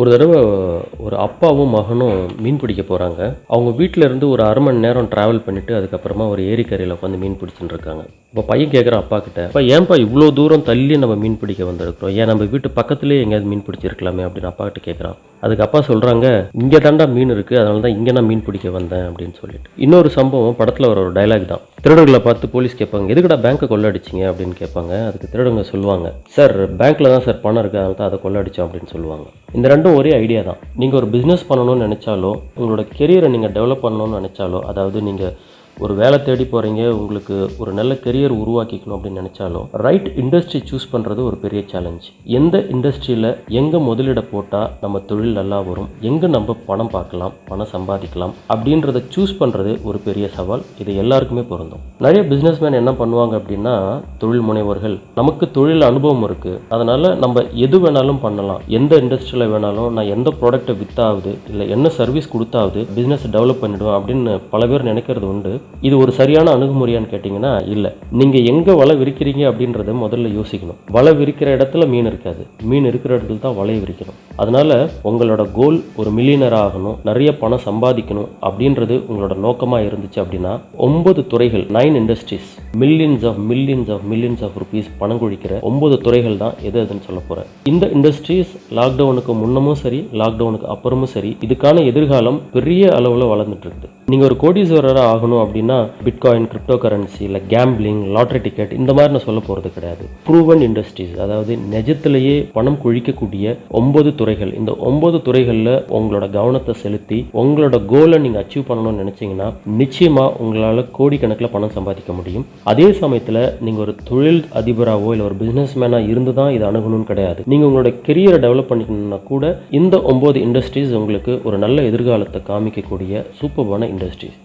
ஒரு தடவை ஒரு அப்பாவும் மகனும் மீன் பிடிக்க போகிறாங்க அவங்க வீட்டிலேருந்து ஒரு அரை மணி நேரம் ட்ராவல் பண்ணிவிட்டு அதுக்கப்புறமா ஒரு ஏரிக்கரையில் உட்காந்து மீன் பிடிச்சின்னு இருக்காங்க. இப்போ பையன் கேட்குறான் அப்பா கிட்ட இப்போ ஏன்பா இவ்வளோ தூரம் தள்ளி நம்ம மீன் பிடிக்க வந்திருக்கிறோம்? ஏன் நம்ம வீட்டு பக்கத்துலேயே எங்கேயாவது மீன் பிடிச்சிருக்கலாமே? அப்படின்னு அப்பா கிட்ட கேட்குறான் அதுக்கு அப்பா சொல்கிறாங்க இங்கே தாண்டா மீன் இருக்குது அதனால தான் இங்கே நான் மீன் பிடிக்க வந்தேன் அப்படின்னு சொல்லிட்டு. இன்னொரு சம்பவம் படத்தில் வர ஒரு டைலாக் தான். திருடர்களை பார்த்து போலீஸ் கேட்பாங்க எதுக்குடா பேங்க்கை கொள்ளடிச்சிங்க? அப்படின்னு கேட்பாங்க. அதுக்கு திருடங்க சொல்லுவாங்க சார் பேங்க்கில் தான் சார் பணம் இருக்குது அதனால தான் அதை கொள்ளடிச்சோம் அப்படின்னு சொல்லுவாங்க. இந்த ரெண்டும் ஒரே ஐடியா தான். நீங்கள் ஒரு பிஸ்னஸ் பண்ணணும்னு நினச்சாலோ உங்களோட கெரியரை நீங்கள் டெவலப் பண்ணணும்னு நினச்சாலோ அதாவது நீங்கள் ஒரு வேலை தேடி போகிறீங்க உங்களுக்கு ஒரு நல்ல கெரியர் உருவாக்கிக்கணும் அப்படின்னு நினச்சாலும் ரைட் இண்டஸ்ட்ரி சூஸ் பண்ணுறது ஒரு பெரிய சேலஞ்ச் எந்த இண்டஸ்ட்ரியில் எங்கே முதலிட போட்டால் நம்ம தொழில் நல்லா வரும் எங்கே நம்ம பணம் பார்க்கலாம் பணம் சம்பாதிக்கலாம் அப்படின்றத சூஸ் பண்ணுறது ஒரு பெரிய சவால். இது எல்லாருக்குமே பொருந்தும். நிறைய பிஸ்னஸ்மேன் என்ன பண்ணுவாங்க அப்படின்னா தொழில் முனைவர்கள் நமக்கு தொழில் அனுபவம் இருக்குது அதனால் நம்ம எது வேணாலும் பண்ணலாம். எந்த இண்டஸ்ட்ரியில் வேணாலும் நான் எந்த ப்ராடக்ட்டை வித்தாவது இல்லை என்ன சர்வீஸ் கொடுத்தாவது பிஸ்னஸ் டெவலப் பண்ணிவிடுவேன் அப்படின்னு பல பேர் நினைக்கிறது உண்டு. இது ஒரு சரியான அணுகுமுறையான்னு கேட்டிங்கன்னா இல்லை. நீங்கள் எங்கே வலை விரிக்கிறீங்க அப்படின்றத முதல்ல யோசிக்கணும். வலை விரிக்கிற இடத்துல மீன் இருக்காது. மீன் இருக்கிற இடத்துல தான் வலையை விரிக்கணும். அதனால் உங்களோட கோல் ஒரு மில்லியனர் ஆகணும் நிறைய பணம் சம்பாதிக்கணும் அப்படின்றது உங்களோட நோக்கமாக இருந்துச்சு அப்படின்னா ஒன்பது துறைகள் nine industries millions of millions of millions of rupees பணம் குழிக்கிற ஒன்பது துறைகள் தான் எது எதுன்னு சொல்ல போகிறேன் இந்த இண்டஸ்ட்ரீஸ் லாக்டவுனுக்கு முன்னமும் சரி லாக்டவுனுக்கு அப்புறமும் சரி இதுக்கான எதிர்காலம் பெரிய அளவில் வளர்ந்துட்டு இருக்குது. நீங்கள் ஒரு கோடீஸ்வரராக ஆகணும் அப்படின்னா பிட்காயின் கிரிப்டோ கரன்சி இல்லை கேம்பிளிங் லாட்ரி டிக்கெட் இந்த மாதிரி நான் சொல்ல போகிறது கிடையாது. ப்ரூவன் இண்டஸ்ட்ரீஸ் அதாவது நிஜத்திலேயே பணம் குழிக்கக்கூடிய ஒன்பது துறைகள். இந்த ஒன்பது துறைகளில் உங்களோட கவனத்தை செலுத்தி உங்களோட கோலை நீங்கள் அச்சீவ் பண்ணணும்னு நினச்சிங்கன்னா நிச்சயமாக உங்களால் கோடிக்கணக்கில் பணம் சம்பாதிக்க முடியும். அதே சமயத்தில் நீங்கள் ஒரு தொழில் அதிபராகவோ இல்லை ஒரு பிஸ்னஸ் மேனாக இருந்து தான் இதை அணுகணும்னு கிடையாது. நீங்கள் உங்களோட கெரியரை டெவலப் பண்ணிக்கணும்னா கூட இந்த ஒம்பது இண்டஸ்ட்ரீஸ் உங்களுக்கு ஒரு நல்ல எதிர்காலத்தை காமிக்கக்கூடிய சூப்பர்பான இண்டஸ்ட்ரீஸ்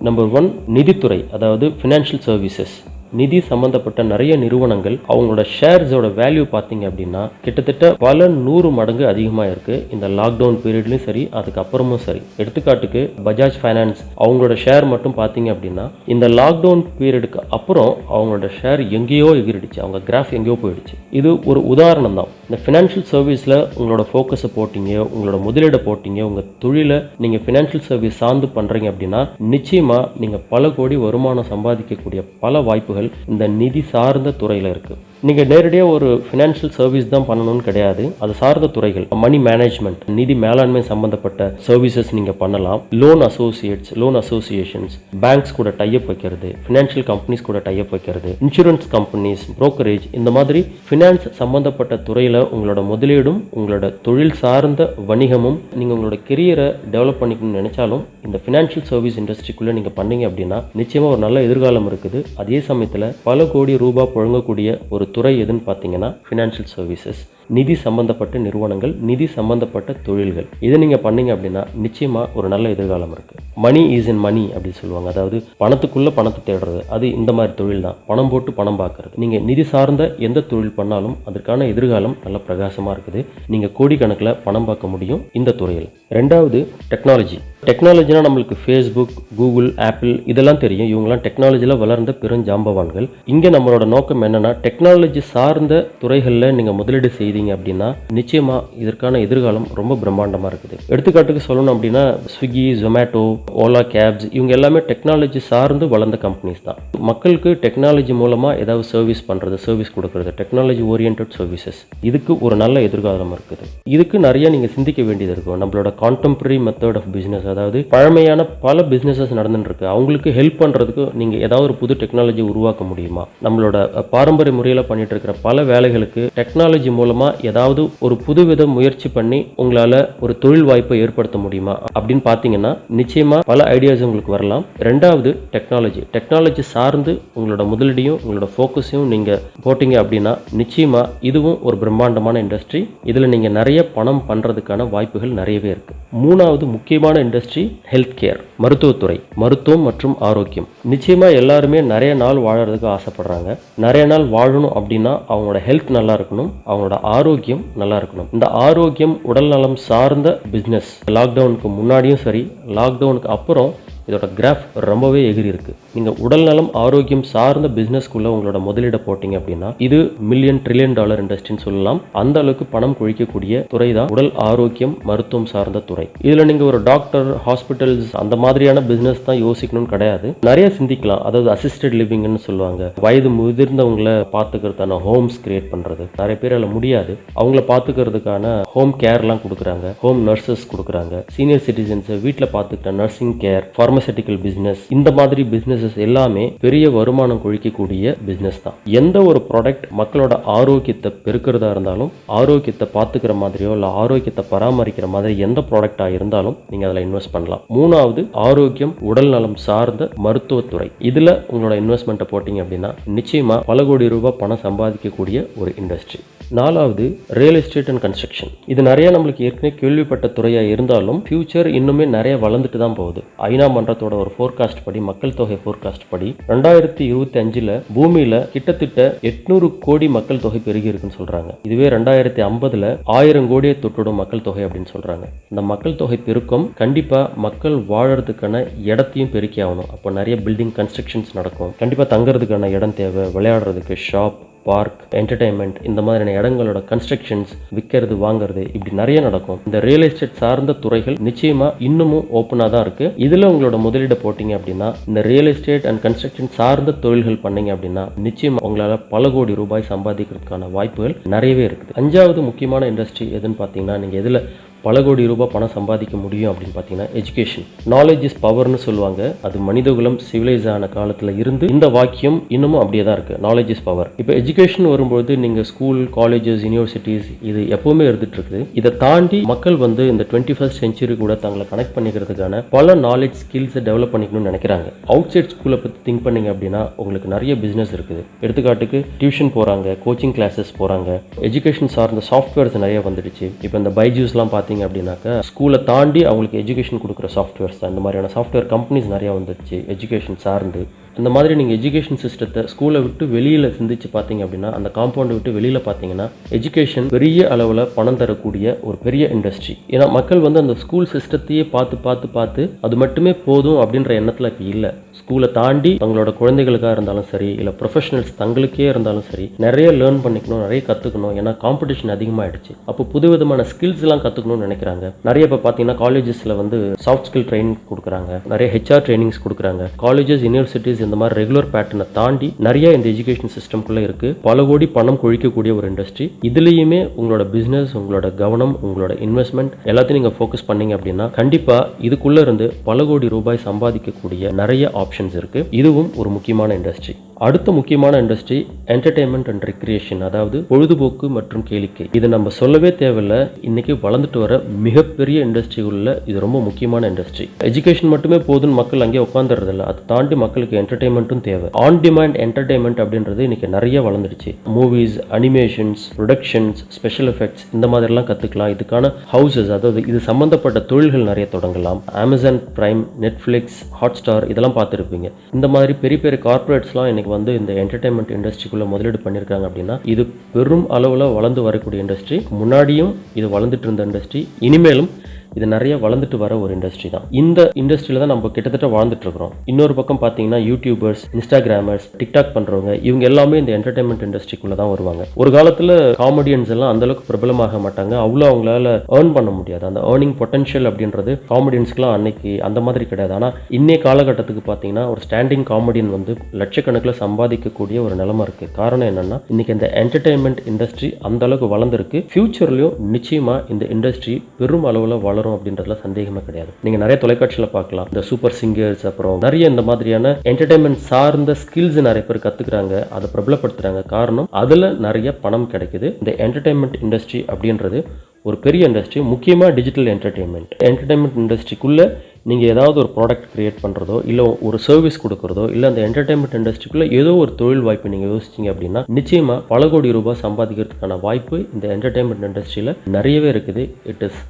நம்பர் ஒன் நிதித்துறை அதாவது ஃபினான்ஷியல் சர்வீசஸ் நிதி சம்பந்தப்பட்ட நிறைய நிறுவனங்கள் அவங்களோட ஷேர்ஸோட வேல்யூ பார்த்தீங்க அப்படின்னா கிட்டத்தட்ட பல நூறு மடங்கு அதிகமாக இருக்குது இந்த லாக்டவுன் பீரியட்லையும் சரி அதுக்கப்புறமும் சரி. எடுத்துக்காட்டுக்கு பஜாஜ் ஃபைனான்ஸ் அவங்களோட ஷேர் மட்டும் பார்த்தீங்க அப்படின்னா இந்த லாக்டவுன் பீரியடுக்கு அப்புறம் அவங்களோட ஷேர் எங்கேயோ எகிரிடுச்சு. அவங்க கிராஃப் எங்கேயோ போயிடுச்சு. இது ஒரு உதாரணம் தான். இந்த ஃபினான்ஷியல் சர்வீஸில் உங்களோட ஃபோக்கஸை போட்டிங்க உங்களோட முதலீடை போட்டிங்க உங்கள் தொழிலை நீங்கள் ஃபினான்ஷியல் சர்வீஸ் சார்ந்து பண்ணுறீங்க அப்படின்னா நிச்சயமாக நீங்கள் பல கோடி வருமானம் சம்பாதிக்கக்கூடிய பல வாய்ப்புகள் இந்த நிதி சார்ந்த துறையில் இருக்குது நீங்கள் நேரடியாக ஒரு ஃபினான்ஷியல் சர்வீஸ் தான் பண்ணணும்னு கிடையாது. அது சார்ந்த துறைகள். மணி மேனேஜ்மெண்ட் நிதி மேலாண்மை சம்பந்தப்பட்ட சர்வீசஸ் நீங்கள் பண்ணலாம். Loan associates loan associations banks கூட டைப் வைக்கிறது. ஃபினான்ஷியல் கம்பெனிஸ் கூட டைப் வைக்கிறது. இன்சூரன்ஸ் கம்பெனிஸ் ப்ரோக்கரேஜ் இந்த மாதிரி ஃபினான்ஸ் சம்பந்தப்பட்ட துறையில் உங்களோட முதலீடும் உங்களோட தொழில் சார்ந்த வணிகமும் நீங்கள் உங்களோட கெரியரை டெவலப் பண்ணிக்கணும்னு நினைச்சாலும் இந்த ஃபினான்ஷியல் சர்வீஸ் இண்டஸ்ட்ரிக்குள்ளே நீங்கள் பண்ணீங்க அப்படின்னா நிச்சயமாக ஒரு நல்ல எதிர்காலம் இருக்குது. அதே சமயத்தில் பல கோடி ரூபாய் புழங்கக்கூடிய ஒரு துறை எதுன்னு பார்த்தீங்கன்னா ஃபினான்ஷியல் சர்வீசஸ் நிதி சம்பந்தப்பட்ட நிறுவனங்கள் நிதி சம்பந்தப்பட்ட தொழில்கள். இதை நீங்கள் பண்ணீங்க அப்படின்னா நிச்சயமாக ஒரு நல்ல எதிர்காலம் இருக்குது மணி இஸ் இன் மணி அப்படின்னு சொல்லுவாங்க. அதாவது பணத்துக்குள்ளே பணத்தை தேடுறது. அது இந்த மாதிரி தொழில் தான். பணம் போட்டு பணம் பார்க்கறது. நீங்கள் நிதி சார்ந்த எந்த தொழில் பண்ணாலும் அதற்கான எதிர்காலம் நல்ல பிரகாசமாக இருக்குது. நீங்கள் கோடிக்கணக்கில் பணம் பார்க்க முடியும் இந்த துறையில். ரெண்டாவது டெக்னாலஜி டெக்னாலஜினா நம்மளுக்கு ஃபேஸ்புக் கூகுள் ஆப்பிள் இதெல்லாம் தெரியும். இவங்கெல்லாம் டெக்னாலஜியில் வளர்ந்த பெருஞ்சாம்பவான்கள். இங்கே நம்மளோட நோக்கம் என்னென்னா டெக்னாலஜி சார்ந்த துறைகளில் நீங்கள் முதலீடு செய்து செய்தீங்க அப்படின்னா நிச்சயமாக இதற்கான எதிர்காலம் ரொம்ப பிரம்மாண்டமாக இருக்குது. எடுத்துக்காட்டுக்கு சொல்லணும் அப்படின்னா ஸ்விக்கி ஜொமேட்டோ ஓலா கேப்ஸ் இவங்க எல்லாமே டெக்னாலஜி சார்ந்து வளர்ந்த கம்பெனிஸ் தான். மக்களுக்கு டெக்னாலஜி மூலமாக ஏதாவது சர்வீஸ் பண்ணுறது சர்வீஸ் கொடுக்கறது டெக்னாலஜி ஓரியன்ட் சர்வீசஸ் இதுக்கு ஒரு நல்ல எதிர்காலம் இருக்குது. இதுக்கு நிறைய நீங்கள் சிந்திக்க வேண்டியது இருக்கும். நம்மளோட கான்டெம்பரரி மெத்தட் ஆஃப் பிஸ்னஸ் அதாவது பழமையான பல பிஸ்னஸஸ் நடந்துட்டு இருக்கு. அவங்களுக்கு ஹெல்ப் பண்ணுறதுக்கு நீங்கள் ஏதாவது ஒரு புது டெக்னாலஜி உருவாக்க முடியுமா? நம்மளோட பாரம்பரிய முறையில் பண்ணிட்டு இருக்கிற பல வேலைகளுக்கு டெக்னாலஜி மூலமாக ஏதாவது ஒரு புதுவித முயற்சி பண்ணி உங்களால் ஒரு தொழில் வாய்ப்பை ஏற்படுத்த முடியுமா? அப்படின்னு பார்த்தீங்கன்னா நிச்சயமாக பல ஐடியாஸ் உங்களுக்கு வரலாம். ரெண்டாவது டெக்னாலஜி டெக்னாலஜி சார்ந்து உங்களோட முதலீடையும் உங்களோட ஃபோக்கஸையும் நீங்கள் போட்டிங்க அப்படின்னா நிச்சயமாக இதுவும் ஒரு பிரம்மாண்டமான இண்டஸ்ட்ரி இதில் நீங்கள் நிறைய பணம் பண்ணுறதுக்கான வாய்ப்புகள் நிறையவே இருக்குது மூணாவது முக்கியமான இண்டஸ்ட்ரி ஹெல்த் கேர் மருத்துவத்துறை. மருத்துவம் மற்றும் ஆரோக்கியம். நிச்சயமாக எல்லாருமே நிறைய நாள் வாழறதுக்கு ஆசைப்படுறாங்க. நிறைய நாள் வாழணும் அப்படின்னா அவங்களோட ஹெல்த் நல்லா இருக்கணும். அவங்களோட ஆரோக்கியம் நல்லா இருக்கணும். இந்த ஆரோக்கியம் உடல் நலம் சார்ந்த பிஸ்னஸ் லாக்டவுனுக்கு முன்னாடியும் சரி லாக்டவுனுக்கு அப்புறம் இதோட கிராஃப் ரொம்பவே எகிரி இருக்கு. நீங்க உடல் நலம் ஆரோக்கியம் சார்ந்த பிசினஸ்க்குள்ள உங்களோட முதலீட போட்டீங்க அப்படின்னா இது மில்லியன் ட்ரில்லியன் டாலர் இண்டஸ்ட்ரின்னு சொல்லலாம். அந்த அளவுக்கு பணம் குழிக்கக்கூடிய துறை தான் உடல் ஆரோக்கியம் மருத்துவம் சார்ந்த துறை. இதுல நீங்க ஒரு டாக்டர் ஹாஸ்பிட்டல்ஸ் அந்த மாதிரியான பிசினஸ் தான் யோசிக்கணும்னு கிடையாது. நிறைய சிந்திக்கலாம். அதாவது அசிஸ்டட் லிவிங்னு சொல்லுவாங்க. வயது முதிர்ந்தவங்களை பாத்துக்கிறதுக்கான ஹோம்ஸ் கிரியேட் பண்றது. நிறைய பேர் அதில் முடியாது. அவங்கள பார்த்துக்கிறதுக்கான ஹோம் கேர்லாம் கொடுக்குறாங்க. ஹோம் நர்சஸ் கொடுக்குறாங்க. சீனியர் சிட்டிசன்ஸை வீட்டில் பார்த்துக்கிட்ட நர்சிங் கேர் பார்மசூட்டிக்கல் பிஸ்னஸ் இந்த மாதிரி பிஸ்னஸஸ் எல்லாமே பெரிய வருமானம் கொழிக்கக்கூடிய பிஸ்னஸ் தான். எந்த ஒரு ப்ராடக்ட் மக்களோட ஆரோக்கியத்தை பெருக்கிறதா இருந்தாலும் ஆரோக்கியத்தை பார்த்துக்கிற மாதிரியோ இல்லை ஆரோக்கியத்தை பராமரிக்கிற மாதிரி எந்த ப்ராடக்டாக இருந்தாலும் நீங்கள் அதில் இன்வெஸ்ட் பண்ணலாம். மூணாவது ஆரோக்கியம் உடல் நலம் சார்ந்த மருத்துவத்துறை இதில் உங்களோட இன்வெஸ்ட்மெண்ட்டை போட்டிங்க அப்படின்னா நிச்சயமாக பல கோடி ரூபாய் பணம் சம்பாதிக்கக்கூடிய ஒரு இண்டஸ்ட்ரி நாலாவது ரியல் எஸ்டேட் அண்ட் கன்ஸ்ட்ரக்ஷன் இது நிறைய நம்மளுக்கு ஏற்கனவே கேள்விப்பட்ட துறையாக இருந்தாலும் ஃபியூச்சர் இன்னுமே நிறைய வளர்ந்துட்டு தான் போகுது. ஐநா மன்றத்தோட ஒரு ஃபோர்காஸ்ட் படி மக்கள் தொகை ஃபோர்காஸ்ட் படி ரெண்டாயிரத்தி இருபத்தி அஞ்சில் பூமியில் கிட்டத்தட்ட எட்நூறு கோடி மக்கள் தொகை பெருகி இருக்குன்னு சொல்கிறாங்க இதுவே ரெண்டாயிரத்தி ஐம்பதில் ஆயிரம் கோடியை தொட்டுடும் மக்கள் தொகை அப்படின்னு சொல்கிறாங்க இந்த மக்கள் தொகை பெருக்கம் கண்டிப்பாக மக்கள் வாழறதுக்கான இடத்தையும் பெருக்கி ஆகணும் அப்போ நிறைய பில்டிங் கன்ஸ்ட்ரக்ஷன்ஸ் நடக்கும். கண்டிப்பாக தங்குறதுக்கான இடம் தேவை விளையாடுறதுக்கு ஷாப் பார்க் என்டர்டைன்மெண்ட் இந்த மாதிரியான இடங்களோட கன்ஸ்ட்ரக்ஷன்ஸ் விற்கிறது வாங்குறது இப்படி நிறைய நடக்கும். இந்த ரியல் எஸ்டேட் சார்ந்த துறைகள் நிச்சயமா இன்னமும் ஓப்பனாக தான் இருக்கு. இதில் உங்களோட முதலீடு போட்டீங்க அப்படின்னா இந்த ரியல் எஸ்டேட் அண்ட் கன்ஸ்ட்ரக்ஷன் சார்ந்த தொழில்கள் பண்ணீங்க அப்படின்னா நிச்சயமா உங்களால் பல கோடி ரூபாய் சம்பாதிக்கிறதுக்கான வாய்ப்புகள் நிறையவே இருக்குது. அஞ்சாவது முக்கியமான இண்டஸ்ட்ரி எதுன்னு பார்த்தீங்கன்னா நீங்கள் எதில் பல கோடி ரூபாய் பணம் சம்பாதிக்க முடியும் அப்படின்னு பார்த்தீங்கன்னா எஜுகேஷன் நாலேஜ் இஸ் பவர்னு சொல்லுவாங்க. அது மனிதகுலம் சிவிலைஸ் ஆன காலத்தில் இருந்து இந்த வாக்கியம் இன்னமும் அப்படியே தான் இருக்குது நாலேஜ் இஸ் பவர் இப்போ எஜுகேஷன் வரும்போது நீங்கள் ஸ்கூல் காலேஜஸ் யூனிவர்சிட்டிஸ் இது எப்பவுமே இருந்துட்டு இருக்குது. இதை தாண்டி மக்கள் வந்து இந்த டுவெண்ட்டி ஃபஸ்ட் செஞ்சுரி கூட தங்களை கனெக்ட் பண்ணிக்கிறதுக்கான பல நாலேஜ் ஸ்கில்ஸை டெவலப் பண்ணிக்கணும்னு நினைக்கிறாங்க. அவுட் சைட் ஸ்கூலை பற்றி திங்க் பண்ணீங்க அப்படின்னா உங்களுக்கு நிறைய பிஸ்னஸ் இருக்குது. எடுத்துக்காட்டுக்கு டியூஷன் போகிறாங்க கோச்சிங் கிளாஸஸ் போகிறாங்க எஜுகேஷன் சார்ந்த சாஃப்ட்வேர்ஸ் நிறைய வந்துடுச்சு. இப்போ இந்த பைஜூஸ்லாம் பார்த்தீங்க அப்படின்னாக்கா ஸ்கூலை தாண்டி அவங்களுக்கு எஜுகேஷன் கொடுக்குற சாஃப்ட்வேர்ஸ் தான் இந்த மாதிரியான சாஃப்ட்வேர் கம்பெனிஸ் நிறையா வந்துடுச்சு எஜுகேஷன் சார்ந்து. இந்த மாதிரி நீங்கள் எஜுகேஷன் சிஸ்டத்தை ஸ்கூலை விட்டு வெளியில் சிந்திச்சு பார்த்தீங்க அப்படின்னா அந்த காம்பவுண்டை விட்டு வெளியில் பார்த்தீங்கன்னா எஜுகேஷன் பெரிய அளவில் பணம் தரக்கூடிய ஒரு பெரிய இண்டஸ்ட்ரி ஏன்னா மக்கள் வந்து அந்த ஸ்கூல் சிஸ்டத்தையே பார்த்து பார்த்து பார்த்து அது மட்டுமே போதும் அப்படின்ற எண்ணத்தில் இப்போ இல்லை. ஸ்கூலை தாண்டி தங்களோட குழந்தைகளுக்காக இருந்தாலும் சரி இல்லை ப்ரொஃபஷனல்ஸ் தங்களுக்கே இருந்தாலும் சரி நிறைய லேர்ன் பண்ணிக்கணும் நிறைய கற்றுக்கணும் ஏன்னா காம்படிஷன் அதிகமாகிடுச்சு அப்போ புதுவிதமான ஸ்கில்ஸ் எல்லாம் கற்றுக்கணும்னு நினைக்கிறாங்க. நிறைய இப்போ பார்த்தீங்கன்னா காலேஜஸில் வந்து சாஃப்ட் ஸ்கில் ட்ரைனிங் கொடுக்குறாங்க. நிறைய ஹெச்ஆர் ட்ரைனிங்ஸ் கொடுக்குறாங்க. காலேஜஸ் யூனிவர்சிட்டிஸ் இந்த மாதிரி ரெகுலர் பேட்டர்னை தாண்டி நிறைய இந்த எஜுகேஷன் சிஸ்டம்குள்ளே இருக்கு. பல கோடி பணம் கொழிக்கக்கூடிய ஒரு இண்டஸ்ட்ரி இதுலேயுமே உங்களோட பிஸ்னஸ் உங்களோட கவனம் உங்களோட இன்வெஸ்ட்மெண்ட் எல்லாத்தையும் நீங்கள் ஃபோக்கஸ் பண்ணீங்க அப்படின்னா கண்டிப்பாக இதுக்குள்ளே இருந்து பல கோடி ரூபாய் சம்பாதிக்கக்கூடிய நிறைய ஆப்ஷன் ஆப்ஷன்ஸ் இருக்கு. இதுவும் ஒரு முக்கியமான இண்டஸ்ட்ரி அடுத்த முக்கியமான இண்டஸ்ட்ரி என்டர்டைன்மெண்ட் அண்ட் ரெக்ரியேஷன் அதாவது பொழுதுபோக்கு மற்றும் கேளிக்கை. இது நம்ம சொல்லவே தேவையில்ல. இன்னைக்கு வளர்ந்துட்டு வர மிகப்பெரிய இண்டஸ்ட்ரி இது ரொம்ப முக்கியமான இண்டஸ்ட்ரி எஜுகேஷன் மட்டுமே போதுன்னு மக்கள் அங்கே உட்காந்துறது இல்லை அதை தாண்டி மக்களுக்கு என்டர்டைன்மெண்ட்டும் தேவை. ஆன் டிமாண்ட் என்டர்டெயின்மெண்ட் அப்படின்றது இன்னைக்கு நிறைய வளர்ந்துடுச்சு. Movies animations productions special effects இந்த மாதிரிலாம் கற்றுக்கலாம் இதுக்கான ஹவுசஸ் அதாவது இது சம்மந்தப்பட்ட தொழில்கள் நிறைய தொடங்கலாம். Amazon Prime Netflix Hotstar இதெல்லாம் பார்த்துருப்பீங்க. இந்த மாதிரி பெரிய பெரிய கார்ப்பரேட்ஸ்லாம் இன்னைக்கு வந்து இந்த என்டர்டைன்மெண்ட் இண்டஸ்ட்ரிக்குள்ள முதலீடு பண்ணியிருக்காங்க அப்படின்னா இது பெரும் அளவில் வளர்ந்து வரக்கூடிய இண்டஸ்ட்ரி முன்னாடியும் இது வளர்ந்துட்டு இருந்த இண்டஸ்ட்ரி இனிமேலும் இது நிறைய வளர்ந்துட்டு வர ஒரு இண்டஸ்ட்ரி தான். இந்த இண்டஸ்ட்ரியில தான் நம்ம கிட்டத்தட்ட வாழ்ந்துட்டு இருக்கிறோம் இன்னொரு பக்கம் பார்த்தீங்கன்னா யூடியூபர்ஸ் இன்ஸ்டாகிராமர்ஸ் டிக்டாக் பண்றவங்க இவங்க எல்லாமே இந்த என்டர்டைன்மெண்ட் இண்டஸ்ட்ரிக்குள்ள தான் வருவாங்க. ஒரு காலத்துல காமெடியன்ஸ் எல்லாம் அந்த அளவுக்கு பிரபலமாக மாட்டாங்க. அவ்வளோ அவங்களால ஏர்ன் பண்ண முடியாது. அந்த ஏர்னிங் பொட்டன்ஷியல் அப்படின்றது காமெடியன்ஸ்க்குலாம் அன்னைக்கு அந்த மாதிரி கிடையாது. ஆனால் இன்னைய காலகட்டத்துக்கு பார்த்தீங்கன்னா ஒரு ஸ்டாண்டிங் காமெடியன் வந்து லட்சக்கணக்கில் சம்பாதிக்கக்கூடிய ஒரு நிலைமை இருக்கு. காரணம் என்னன்னா இன்னைக்கு இந்த என்டர்டைன்மெண்ட் இண்டஸ்ட்ரி அந்த அளவுக்கு வளர்ந்துருக்கு. ஃபியூச்சர்லயும் நிச்சயமா இந்த இண்டஸ்ட்ரி பெரும் அளவில் வளரும். அப்படின்றதுல சந்தேகமே கிடையாது. நீங்க நிறைய தொலைக்காட்சியில் பார்க்கலாம். இந்த சூப்பர் சிங்கர்ஸ் அப்புறம் நிறைய இந்த மாதிரியான என்டர்டைன்மெண்ட் சார்ந்த ஸ்கில்ஸ் நிறைய பேர் கத்துக்கிறாங்க. அதை பிரபலப்படுத்துறாங்க. காரணம் அதுல நிறைய பணம் கிடைக்குது. இந்த என்டர்டைன்மெண்ட் இண்டஸ்ட்ரி அப்படின்றது ஒரு பெரிய இண்டஸ்ட்ரி முக்கியமாக டிஜிட்டல் என்டர்டெயின்மெண்ட் என்டர்டைன்மெண்ட் இண்டஸ்ட்ரிக்குள்ளே நீங்கள் ஏதாவது ஒரு ப்ராடக்ட் கிரியேட் பண்ணுறதோ இல்லை ஒரு சர்வீஸ் கொடுக்குறதோ இல்லை அந்த என்டர்டைன்மெண்ட் இண்டஸ்ட்ரிக்குள்ளே ஏதோ ஒரு தொழில் வாய்ப்பு நீங்கள் யோசிச்சிங்க அப்படின்னா நிச்சயமாக பல கோடி ரூபாய் சம்பாதிக்கிறதுக்கான வாய்ப்பு இந்த என்டர்டைன்மெண்ட் இண்டஸ்ட்ரியில் நிறையவே இருக்குது. It is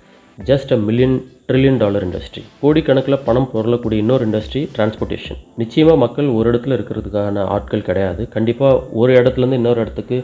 just a million trillion dollar industry கோடிக்கணக்கில் பணம் பொருளக்கூடிய இன்னொரு இண்டஸ்ட்ரி டிரான்ஸ்போர்ட்டேஷன் நிச்சயமாக மக்கள் ஒரு இடத்துல இருக்கிறதுக்கான ஆட்கள் கிடையாது. கண்டிப்பாக ஒரு இடத்துலேருந்து இன்னொரு இடத்துக்கு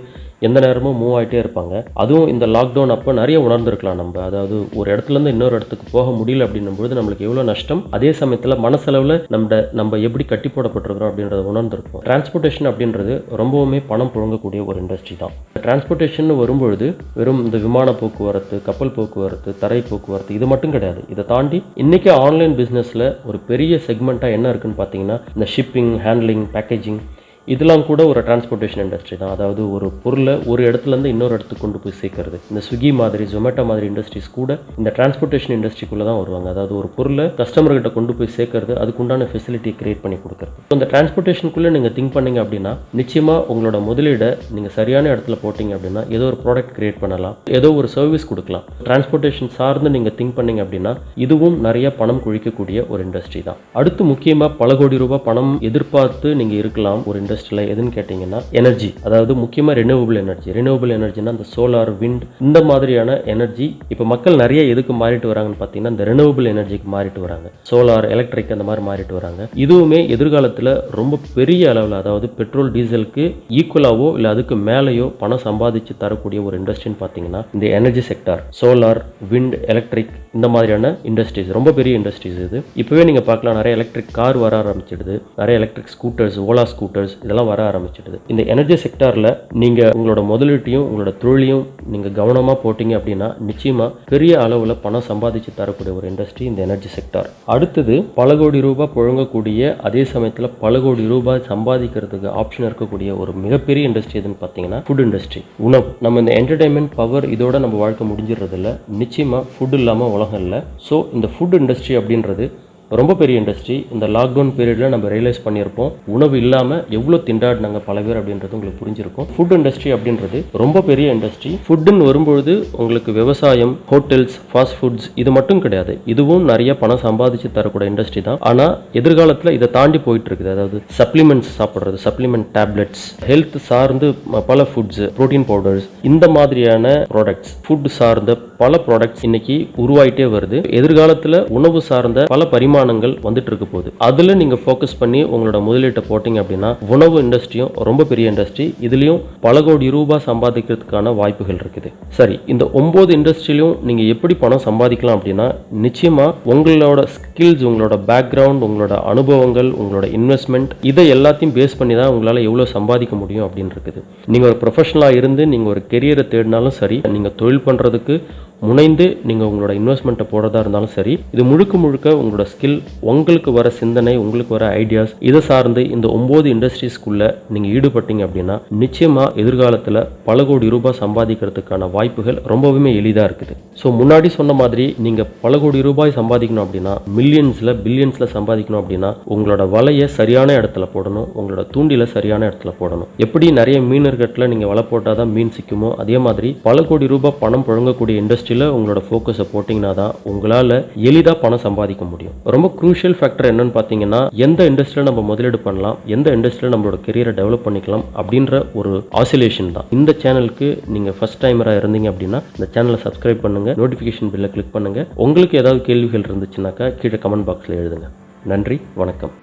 எந்த நேரமும் மூவ் ஆகிட்டே இருப்பாங்க. அதுவும் இந்த லாக்டவுன் அப்போ நிறைய உணர்ந்திருக்கலாம் நம்ம. அதாவது ஒரு இடத்துலேருந்து இன்னொரு இடத்துக்கு போக முடியல அப்படின்னும் பொழுது நம்மளுக்கு எவ்வளோ நஷ்டம்? அதே சமயத்தில் மனசளவில் நம்ம நம்ம எப்படி கட்டி போடப்பட்டிருக்கிறோம் அப்படின்றத உணர்ந்திருக்கும் டிரான்ஸ்போர்ட்டேஷன் அப்படின்றது ரொம்பவுமே பணம் புழங்கக்கூடிய ஒரு இண்டஸ்ட்ரி தான். டிரான்ஸ்போர்ட்டேஷன் வரும்பொழுது வெறும் இந்த விமான போக்குவரத்து கப்பல் போக்குவரத்து தரை போக்குவரத்து இது மட்டும் கிடையாது. இதை தாண்டி இன்றைக்கி ஆன்லைன் பிஸ்னஸில் ஒரு பெரிய செக்மெண்ட்டாக என்ன இருக்குன்னு பார்த்தீங்கன்னா இந்த ஷிப்பிங் ஹேண்ட்லிங் பேக்கேஜிங் இதெல்லாம் கூட ஒரு டிரான்ஸ்போர்ட்டேஷன் இண்டஸ்ட்ரி தான். அதாவது ஒரு பொருளை ஒரு இடத்துலேருந்து இன்னொரு இடத்துக்கு கொண்டு போய் சேர்க்கறது. இந்த ஸ்விக்கி மாதிரி ஜொமேட்டோ மாதிரி இண்டஸ்ட்ரீஸ் கூட இந்த டிரான்ஸ்போர்ட்டேஷன் இண்டஸ்ட்ரிக்குள்ளே தான் வருவாங்க. அதாவது ஒரு பொருளை கஸ்டமர்கிட்ட கொண்டு போய் சேர்க்கறது அதுக்குண்டான ஃபெசிலிட்டி கிரியேட் பண்ணி கொடுக்குறது. இப்போ இந்த டிரான்ஸ்போர்ட்டேஷனுக்குள்ளே நீங்கள் திங்க் பண்ணீங்க அப்படின்னா நிச்சயமாக உங்களோட முதலீடை நீங்கள் சரியான இடத்துல போட்டிங்க அப்படின்னா ஏதோ ஒரு ப்ராடக்ட் கிரியேட் பண்ணலாம். ஏதோ ஒரு சர்வீஸ் கொடுக்கலாம். டிரான்ஸ்போர்ட்டேஷன் சார்ந்து நீங்கள் திங்க் பண்ணீங்க அப்படின்னா இதுவும் நிறைய பணம் குழிக்கக்கூடிய ஒரு இண்டஸ்ட்ரி தான். அடுத்து முக்கியமாக பல கோடி ரூபாய் பணம் எதிர்பார்த்து நீங்கள் இருக்கலாம் ஒரு இண்டஸ்ட்ரியில் எதுன்னு கேட்டிங்கன்னா எனர்ஜி அதாவது முக்கியமாக ரினியூவபிள் எனர்ஜி ரினியூவபிள் எனர்ஜினா இந்த சோலார் விண்ட் இந்த மாதிரியான எனர்ஜி இப்போ மக்கள் நிறைய எதுக்கு மாறிட்டு வராங்கன்னு பார்த்தீங்கன்னா இந்த ரினியூவபிள் எனர்ஜிக்கு மாறிட்டு வராங்க. சோலார் எலக்ட்ரிக் அந்த மாதிரி மாறிட்டு வராங்க. இதுவுமே எதிர்காலத்தில் ரொம்ப பெரிய அளவில் அதாவது பெட்ரோல் டீசலுக்கு ஈக்குவலாகவோ இல்லை அதுக்கு மேலேயோ பணம் சம்பாதிச்சு தரக்கூடிய ஒரு இண்டஸ்ட்ரின்னு பார்த்தீங்கன்னா இந்த energy sector solar wind electric இந்த மாதிரியான இண்டஸ்ட்ரீஸ் ரொம்ப பெரிய இண்டஸ்ட்ரீஸ் இது. இப்போவே நீங்கள் பார்க்கலாம் நிறைய எலக்ட்ரிக் கார் வர ஆரம்பிச்சிடுது. நிறைய எலக்ட்ரிக் ஸ்கூட்டர்ஸ் ஓலா ஸ்கூட்டர்ஸ் இதெல்லாம் வர ஆரம்பிச்சிடுது. இந்த எனர்ஜி செக்டாரில் நீங்கள் உங்களோட முதலீட்டையும் உங்களோட தொழிலையும் நீங்கள் கவனமாக போட்டிங்க அப்படின்னா நிச்சயமாக பெரிய அளவில் பணம் சம்பாதிச்சு தரக்கூடிய ஒரு இண்டஸ்ட்ரி இந்த எனர்ஜி செக்டார் அடுத்தது பல கோடி ரூபாய் புழங்கக்கூடிய அதே சமயத்தில் பல கோடி ரூபாய் சம்பாதிக்கிறதுக்கு ஆப்ஷன் இருக்கக்கூடிய ஒரு மிகப்பெரிய இண்டஸ்ட்ரி எதுன்னு பார்த்தீங்கன்னா ஃபுட் இண்டஸ்ட்ரி உணவு. நம்ம இந்த என்டர்டைன்மெண்ட் பவர் இதோட நம்ம வாழ்க்கை முடிஞ்சிடறதில்ல. நிச்சயமாக ஃபுட் இல்லாமல் உலகம் இல்லை. ஸோ இந்த ஃபுட் இண்டஸ்ட்ரி அப்படின்றது ரொம்ப பெரிய இண்டஸ்ட்ரி இந்த லாக்டவுன் பீரியடில் நம்ம ரியலைஸ் பண்ணியிருப்போம். உணவு இல்லாமல் எவ்வளோ திண்டாடினாங்க பல பேர் அப்படின்றது உங்களுக்கு புரிஞ்சிருக்கும். ஃபுட் இண்டஸ்ட்ரி அப்படின்றது ரொம்ப பெரிய இண்டஸ்ட்ரி ஃபுட்டுன்னு வரும்பொழுது உங்களுக்கு விவசாயம் ஹோட்டல்ஸ் ஃபாஸ்ட் ஃபுட்ஸ் இது மட்டும் கிடையாது. இதுவும் நிறைய பணம் சம்பாதிச்சு தரக்கூடிய இண்டஸ்ட்ரி தான். ஆனால் எதிர்காலத்தில் இதை தாண்டி போயிட்டு இருக்குது அதாவது சப்ளிமெண்ட்ஸ் சாப்பிட்றது சப்ளிமெண்ட் டேப்லெட்ஸ் ஹெல்த் சார்ந்து பல ஃபுட்ஸ் ப்ரோட்டீன் பவுடர்ஸ் இந்த மாதிரியான ப்ராடக்ட்ஸ் ஃபுட் சார்ந்த பல ப்ராடக்ட்ஸ் இன்னைக்கு உருவாயிட்டே வருது. எதிர்காலத்தில் உணவு சார்ந்த பல பரிமாணங்கள் வந்துட்டு இருக்க போகுது. அதில் நீங்கள் ஃபோக்கஸ் பண்ணி உங்களோட முதலீட்டை போட்டிங்க அப்படின்னா உணவு இண்டஸ்ட்ரியும் ரொம்ப பெரிய இண்டஸ்ட்ரி இதுலேயும் பல கோடி ரூபாய் சம்பாதிக்கிறதுக்கான வாய்ப்புகள் இருக்குது. சரி இந்த ஒம்பது இண்டஸ்ட்ரியிலும் நீங்கள் எப்படி பணம் சம்பாதிக்கலாம் அப்படின்னா நிச்சயமாக உங்களோட ஸ்கில்ஸ் உங்களோட பேக்ரவுண்ட் உங்களோட அனுபவங்கள் உங்களோட இன்வெஸ்ட்மெண்ட் இதை எல்லாத்தையும் பேஸ் பண்ணி தான் உங்களால் எவ்வளோ சம்பாதிக்க முடியும் அப்படின்னு இருக்குது. நீங்கள் ஒரு ப்ரொஃபஷனலாக இருந்து நீங்கள் ஒரு கெரியரை தேடினாலும் சரி நீங்கள் தொழில் பண்ணுறதுக்கு முனைந்து நீங்கள் உங்களோட இன்வெஸ்ட்மெண்ட்டை போடுறதா இருந்தாலும் சரி இது முழுக்க முழுக்க உங்களோட ஸ்கில் உங்களுக்கு வர சிந்தனை உங்களுக்கு வர ஐடியாஸ் இதை சார்ந்து இந்த ஒம்பது இண்டஸ்ட்ரீஸ்க்குள்ளே நீங்கள் ஈடுபட்டீங்க அப்படின்னா நிச்சயமாக எதிர்காலத்தில் பல கோடி ரூபாய் சம்பாதிக்கிறதுக்கான வாய்ப்புகள் ரொம்பவுமே எளிதாக இருக்குது. ஸோ முன்னாடி சொன்ன மாதிரி நீங்கள் பல கோடி ரூபாய் சம்பாதிக்கணும் அப்படின்னா மில்லியன்ஸில் பில்லியன்ஸில் சம்பாதிக்கணும் அப்படின்னா உங்களோட வலையை சரியான இடத்துல போடணும் உங்களோட தூண்டில சரியான இடத்துல போடணும். எப்படி நிறைய மீனர்கட்டில் நீங்கள் வலை போட்டால் தான் மீன் சிக்குமோ அதே மாதிரி பல கோடி ரூபாய் பணம் புழங்கக்கூடிய இண்டஸ்ட்ரியில் உங்களோட ஃபோக்கஸை போட்டிங்கன்னா தான் உங்களால் எளிதாக பணம் சம்பாதிக்க முடியும். ரொம்ப குரூஷியல் ஃபேக்டர் என்னன்னு பார்த்தீங்கன்னா எந்த இண்டஸ்ட்ரியில் நம்ம முதலீடு பண்ணலாம் எந்த இண்டஸ்ட்ரியில் நம்மளோட கெரியரை டெவலப் பண்ணிக்கலாம் அப்படின்ற ஒரு ஆசிலேஷன் தான். இந்த சேனலுக்கு நீங்கள் ஃபஸ்ட் டைமராக இருந்தீங்க அப்படின்னா இந்த சேனலை சப்ஸ்கிரைப் பண்ணுங்கள் நோட்டிஃபிகேஷன் பில்லை கிளிக் பண்ணுங்கள் உங்களுக்கு ஏதாவது கேள்விகள் இருந்துச்சுனாக்கா கீழே கமெண்ட் பாக்ஸில் எழுதுங்க. நன்றி வணக்கம்.